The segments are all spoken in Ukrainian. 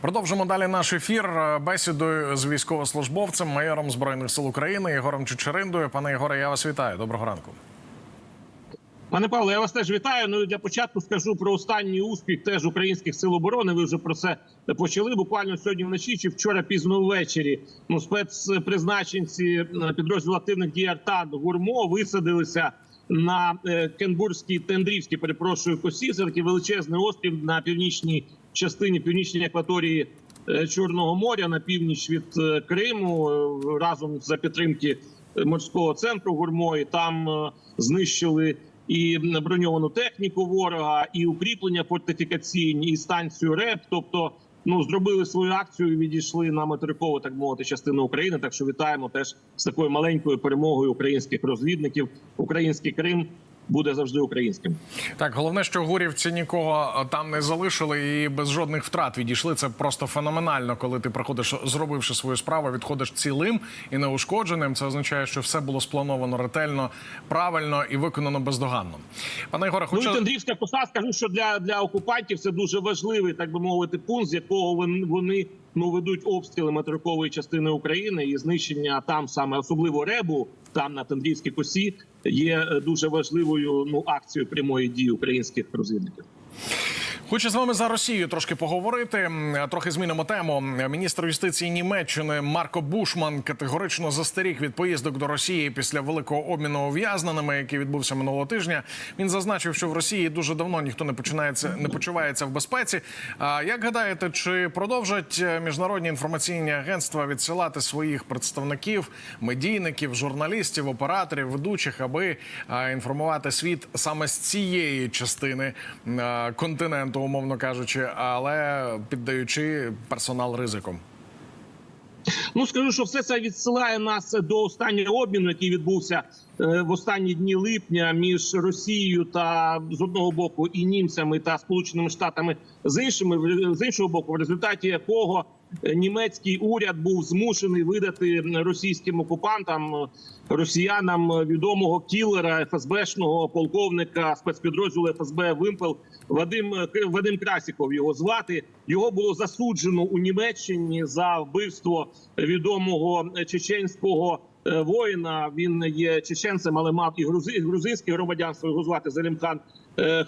Продовжимо далі наш ефір е, бесідою з військовослужбовцем, майором збройних сил України Єгором Чечериндою. Пане Єгоре, я вас вітаю. Доброго ранку. Пане Павло, я вас теж вітаю. Ну для початку скажу про останній успіх теж українських сил оборони. Ви вже про це почали. Буквально сьогодні вночі чи вчора пізно ввечері. Ну, спецпризначенці е, підрозділу активних дій АРТА гурмо висадилися на е, Кенбурзькій Тендрівській, перепрошую, косі. Це такий величезний острів на північній частині північній акваторії е, Чорного моря на північ від е, Криму е, разом за підтримки морського центру гурмо. І там знищили і броньовану техніку ворога, і укріплення фортифікаційні, і станцію РЕП. Тобто, ну зробили свою акцію, і відійшли на материкову, так мовити, частину України. Так що вітаємо теж з такою маленькою перемогою українських розвідників. Український Крим буде завжди українським. Так, головне, що гурівці нікого е, там не залишили і без жодних втрат відійшли. Це просто феноменально, коли ти приходиш, зробивши свою справу, відходиш цілим і неушкодженим. Це означає, що все було сплановано ретельно, правильно і виконано бездоганно. Пане Єгоре, Ну і Тендрівська коса, скажу, що для, для окупантів це дуже важливий, так би мовити, пункт, з якого вони, вони ну ведуть обстріли материкової частини України і знищення там саме особливо ребу, там на Тендрівській косі є е, дуже важливою ну акцією прямої дії українських розвідників. Хочу з вами за Росію трошки поговорити. Трохи змінимо тему. Міністр юстиції Німеччини Марко Бушман категорично застеріг від поїздок до Росії після великого обміну ув'язненими, який відбувся минулого тижня. Він зазначив, що в Росії дуже давно ніхто не починається, не почувається в безпеці. А як гадаєте, чи продовжать е, міжнародні інформаційні агентства відсилати своїх представників, медійників, журналістів, операторів, ведучих, аби е, інформувати світ саме з цієї частини е, континенту, умовно кажучи, але піддаючи персонал ризиком? Ну скажу, що все це відсилає нас до останнього обміну, який відбувся е, в останні дні липня між Росією та з одного боку і німцями та Сполученими Штатами з іншими з іншого боку, в результаті якого німецький уряд був змушений видати російським окупантам росіянам відомого кілера ФСБшного полковника спецпідрозділу ФСБ Вимпел Вадим Вадим Красіков. Його звати його було засуджено у Німеччині за вбивство відомого чеченського е, воїна. Він є чеченцем, але мав і грузи- грузинське громадянство. Його звати Залімхан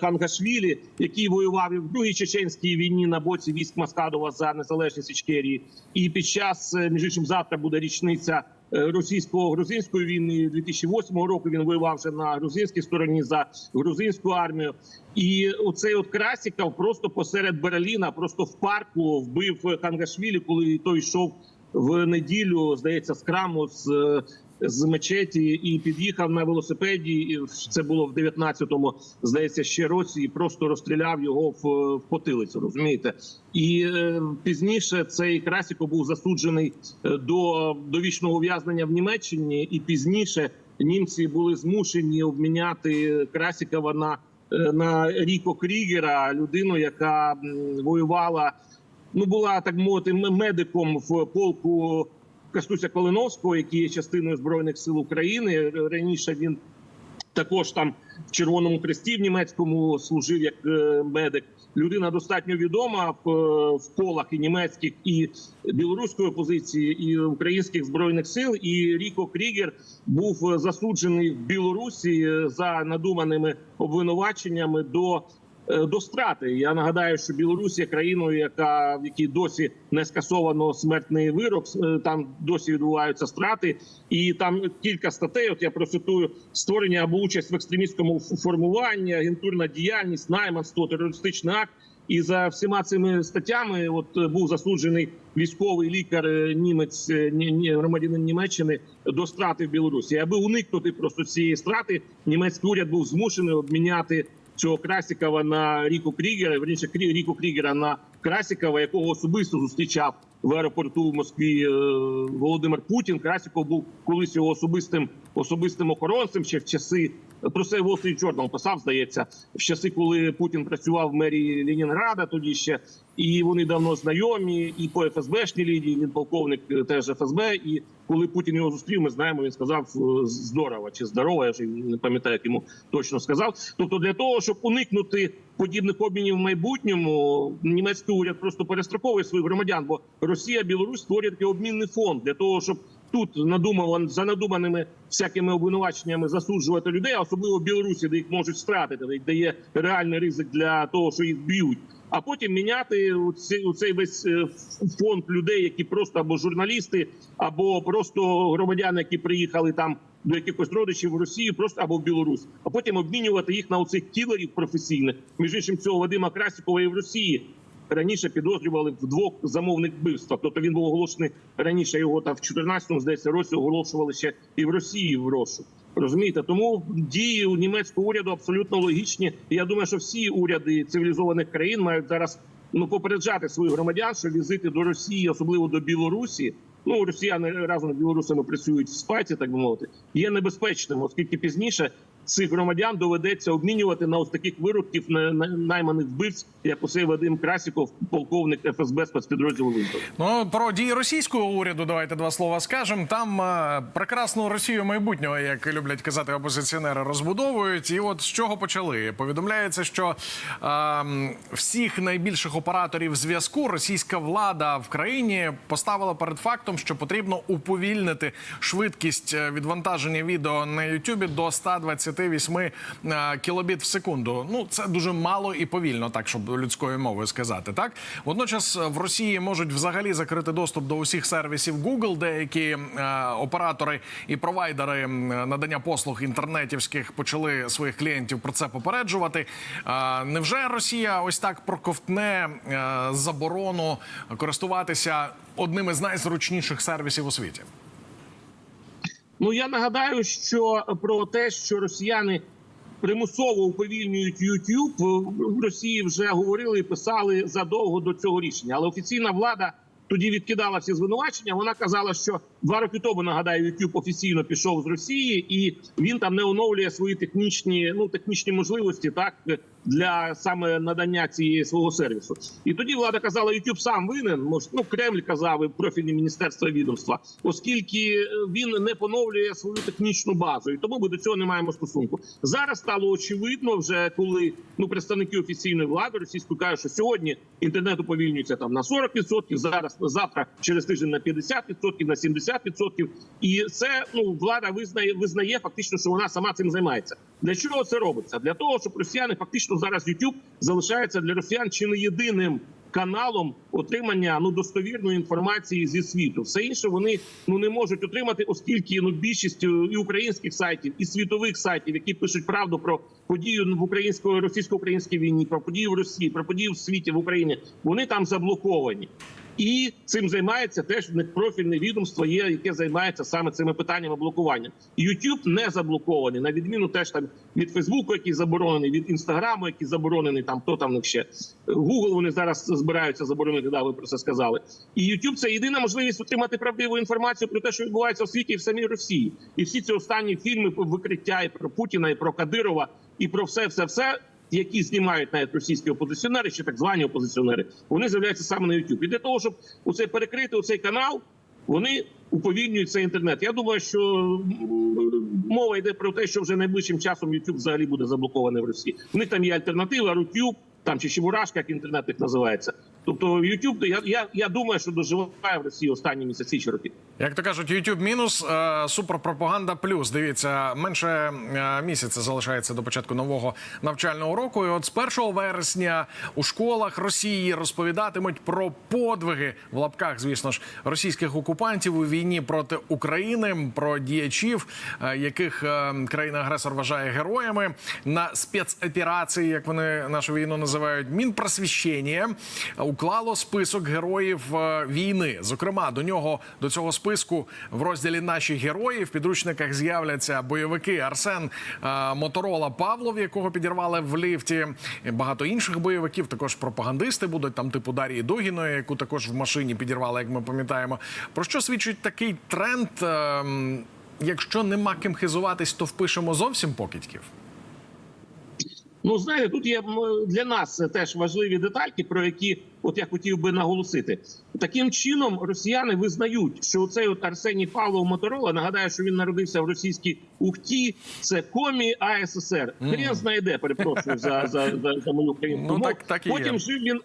Хангашвілі, який воював і в другій чеченській війні на боці військ Маскадова за незалежність Ічкерії. І під час е, між іншим завтра буде річниця е, російсько-грузинської війни 2008 року. Він воював вже на грузинській стороні за грузинську армію. І оцей от Красіков просто посеред Берліна, просто в парку вбив Хангашвілі, коли той йшов в неділю, здається, з храму з. З мечеті і під'їхав на велосипеді. Це було в 19-му, здається, ще році, і просто розстріляв його в, в потилицю. Розумієте, і е, пізніше цей Красіко був засуджений е, до довічного ув'язнення в Німеччині, і пізніше німці були змушені обміняти Красікова на е, на Ріко Крігера, людину, яка воювала, ну була так мовити, медиком в полку Кастуся Калиновського, який є частиною збройних сил України. Раніше він також там в Червоному Хресті в німецькому служив як е, медик. Людина достатньо відома в, е, в колах і німецьких, і білоруської опозиції, і українських збройних сил. І Ріко Крігер був е, засуджений в Білорусі за надуманими обвинуваченнями до. Е, До страти я нагадаю, що Білорусь є країною, яка в якій досі не скасовано смертний вирок. е, Там досі відбуваються страти, і там кілька статей. От я процитую створення або участь в екстремістському формуванні, агентурна діяльність, найманство, терористичний акт. І за всіма цими статтями, от е, був засуджений військовий лікар німець, ні- ні- громадянин Німеччини до страти в Білорусі. Аби уникнути просто цієї страти, німецький уряд був змушений обміняти цього Красікова на Ріку Крігера, верніше Ріку Крігера на Красікова, якого особисто зустрічав в аеропорту в Москві е, Володимир Путін. Красіков був колись його особистим особистим охоронцем ще в часи про це Wall Street писав, здається, в часи, коли Путін працював в мерії Ленінграда, тоді ще і вони давно знайомі, і по ФСБшній лінії він полковник е, теж ФСБ. І коли Путін його зустрів, ми знаємо, він сказав е, здорово чи здорово. Я вже не пам'ятаю, як йому точно сказав. Тобто, для того, щоб уникнути подібних обмінів в майбутньому, німецький уряд просто перестроковує своїх громадян, бо Росія, Білорусь створює такий обмінний фонд для того, щоб тут надумав за надуманими всякими обвинуваченнями засуджувати людей, особливо в Білорусі, де їх можуть стратити, де- є реальний ризик для того, що їх б'ють. А потім міняти цей, цей весь е, фонд людей, які просто або журналісти, або просто громадяни, які приїхали там до якихось родичів в Росію, просто або в Білорусь, а потім обмінювати їх на оцих кілерів професійних. Між іншим, цього Вадима Красікова і в Росії раніше підозрювали в двох замовних вбивствах. Тобто він був оголошений раніше. Його там в 14-му, здається, році оголошували ще і в Росії в розшук. Розумієте, тому дії у німецького уряду абсолютно логічні. Я думаю, що всі уряди цивілізованих країн мають зараз ну попереджати своїх громадян, що візити до Росії, особливо до Білорусі. Ну, росіяни разом з білорусами працюють в спайці, так би мовити, є небезпечним, оскільки пізніше цих громадян доведеться обмінювати на ось таких вирубків найманих вбивць, як усе Вадим Красіков, полковник ФСБ спецпідрозділу Вінтер. Ну про дії російського уряду. Давайте два слова скажемо. Там е прекрасну Росію майбутнього, як люблять казати опозиціонери, розбудовують. І от з чого почали? Повідомляється, що е всіх найбільших операторів зв'язку російська влада в країні поставила перед фактом, що потрібно уповільнити швидкість е, відвантаження відео на Ютубі до 120 28 е, кілобіт в секунду. Ну це дуже мало і повільно, так щоб людською мовою сказати. Так водночас е, в Росії можуть взагалі закрити доступ до усіх сервісів Google, деякі е, оператори і провайдери надання послуг інтернетівських почали своїх клієнтів про це попереджувати. Невже Росія ось так проковтне заборону користуватися одним із найзручніших сервісів у світі? Ну я нагадаю, що про те, що росіяни примусово уповільнюють YouTube, в Росії вже говорили і писали задовго до цього рішення. Але офіційна влада тоді відкидала всі звинувачення. Вона казала, що два роки тому нагадаю, YouTube офіційно пішов з Росії, і він там не оновлює свої технічні, ну технічні можливості, так для саме надання цієї свого сервісу. І тоді влада казала, YouTube сам винен. Може, ну Кремль казав і профільні міністерства і відомства, оскільки е, він не поновлює свою технічну базу, і тому ми до цього не маємо стосунку. Зараз стало очевидно, вже коли ну представники офіційної влади російської кажуть, що сьогодні інтернет уповільнюється там на 40%, зараз завтра через тиждень на 50%, на 70%. І це ну влада визнає визнає фактично, що вона сама цим займається. Для чого це робиться? Для того, щоб росіяни фактично зараз YouTube залишається для росіян чи не єдиним каналом отримання ну достовірної інформації зі світу. Все інше вони ну не можуть отримати, оскільки ну більшість е, і українських сайтів, і світових сайтів, які пишуть правду про подію в українсько російсько-українській війні, про подію в Росії, про подію в світі в Україні, вони там заблоковані. І цим займається теж профільне відомство, є яке займається саме цими питаннями блокування. YouTube не заблокований, на відміну теж там від Фейсбуку, який заборонений, від інстаграму, який заборонений. Там хто там них ще Google Вони зараз збираються заборонити. Да, ви про це сказали. І YouTube – це єдина можливість отримати правдиву інформацію про те, що відбувається у світі і в самій Росії. І всі ці останні фільми про викриття і про Путіна, і про Кадирова, і про все, все, все. Які знімають навіть російські опозиціонери чи так звані опозиціонери, вони з'являються саме на YouTube. І для того, щоб оце перекрити оцей канал, вони уповільнюють цей інтернет. Я думаю, що мова йде про те, що вже найближчим часом YouTube взагалі буде заблокований в Росії. У них там є альтернатива, Рутюб, там чи Чебурашка, як інтернет їх називається. Тобто YouTube, я, я, я думаю, що доживає в Росії останні місяці чи роки. Як то кажуть, YouTube мінус, е, суперпропаганда плюс. Дивіться, менше е, місяця залишається до початку нового навчального року. І от з 1 вересня у школах Росії розповідатимуть про подвиги в лапках, звісно ж, російських окупантів у війні проти України, про діячів, е, яких е, країна-агресор вважає героями на спецоперації, як вони нашу війну називають. Мінпросвіщення уклало список героїв е, війни. Зокрема, до нього до цього списку в розділі Наші герої в підручниках з'являться бойовики Арсен е, Моторола Павлов, якого підірвали в ліфті. Багато інших бойовиків. Також пропагандисти будуть там, типу Дарії Догіної, яку також в машині підірвали, як ми пам'ятаємо. Про що свідчить такий тренд? Ем, якщо нема ким хизуватись, то впишемо зовсім покидьків. Ну, знаєте, тут є для нас теж важливі детальки, про які от я хотів би наголосити. Таким чином, росіяни визнають, що цей от Арсеній Павлов Моторола, нагадаю, що він народився в російській Ухті, це комі АССР. Хрен знайде, перепрошую за, за, за, за мою українську Ну, мову. так- так. Потім жив він.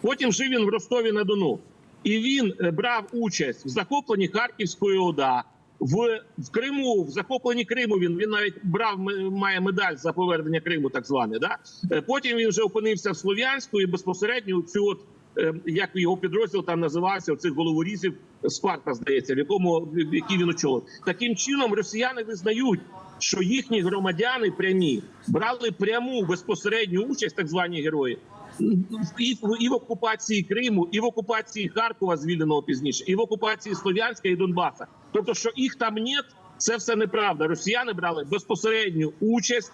Потім жив він в Ростові на Дону, і він е, брав участь в захопленні Харківської ОДА. В, в Криму, в захопленні Криму він він навіть брав має медаль за повернення Криму, так зване. Да? Е, Потім він вже опинився в Слов'янську і безпосередньо цю от е, як його підрозділ там називався, цих головорізів Спарта, здається, в якому в який він очолив. Таким чином росіяни визнають, що їхні громадяни прямі брали пряму безпосередню участь, так звані герої. І і в окупації Криму, і в окупації Харкова, звільненого пізніше, і в окупації Слов'янська і Донбаса. Тобто, що їх там нет, це все неправда. Росіяни брали безпосередню участь.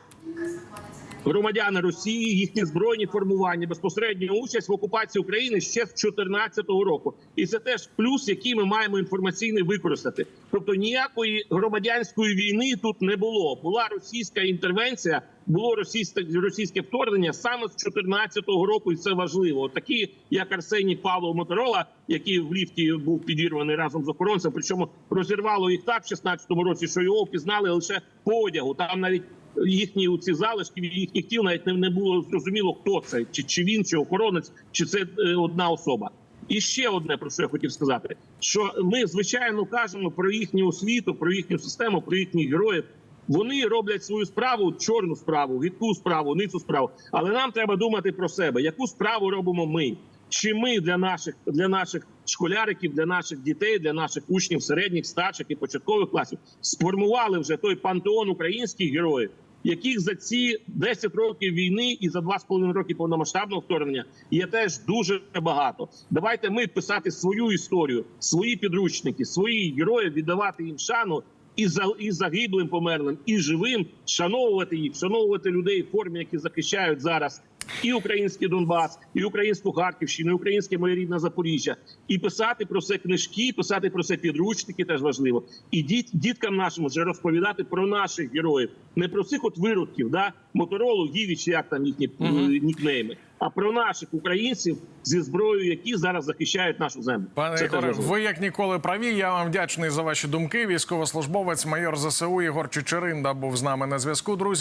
Громадяни Росії, їхні збройні формування, безпосередню участь в окупації України ще з 2014 року, і це теж плюс, який ми маємо інформаційний використати. Тобто ніякої громадянської війни тут не було. Була російська інтервенція, було російське російське вторгнення саме з 2014 року, і це важливо. Такі, як Арсеній Павлов Моторола, який в ліфті був підірваний разом з охоронцем, причому розірвало їх так в 16-му році, що його впізнали лише по одягу. Там навіть їхні у ці залишки їхніх тіл навіть не, не було зрозуміло, хто це, чи, чи він, чи охоронець, чи це е, одна особа. І ще одне про що я хотів сказати: що ми звичайно кажемо про їхню освіту, про їхню систему, про їхніх героїв. Вони роблять свою справу, чорну справу, гидку справу, ницю справу. Але нам треба думати про себе, яку справу робимо ми. Чи ми для наших для наших школяриків, для наших дітей, для наших учнів середніх, старших і початкових класів сформували вже той пантеон українських героїв, яких за ці 10 років війни і за 2,5 роки повномасштабного вторгнення є теж дуже багато. Давайте ми писати свою історію, свої підручники, свої герої, віддавати їм шану. І за і загиблим померлим, і живим шановувати їх, шановувати людей в формі, які захищають зараз і український Донбас, і українську Харківщину, і українське моє рідне Запоріжжя, і писати про це книжки, писати про це підручники теж важливо. І діт, діткам нашим вже розповідати про наших героїв, не про цих от виродків, да моторолу, Гівіч, як там їхні е, нікнейми, а про наших українців зі зброєю, які зараз захищають нашу землю. Пане Це Ігоре, ви як ніколи праві. Я вам вдячний за ваші думки. Військовослужбовець майор ЗСУ Ігор Чечеринда був з нами на зв'язку. Друзі.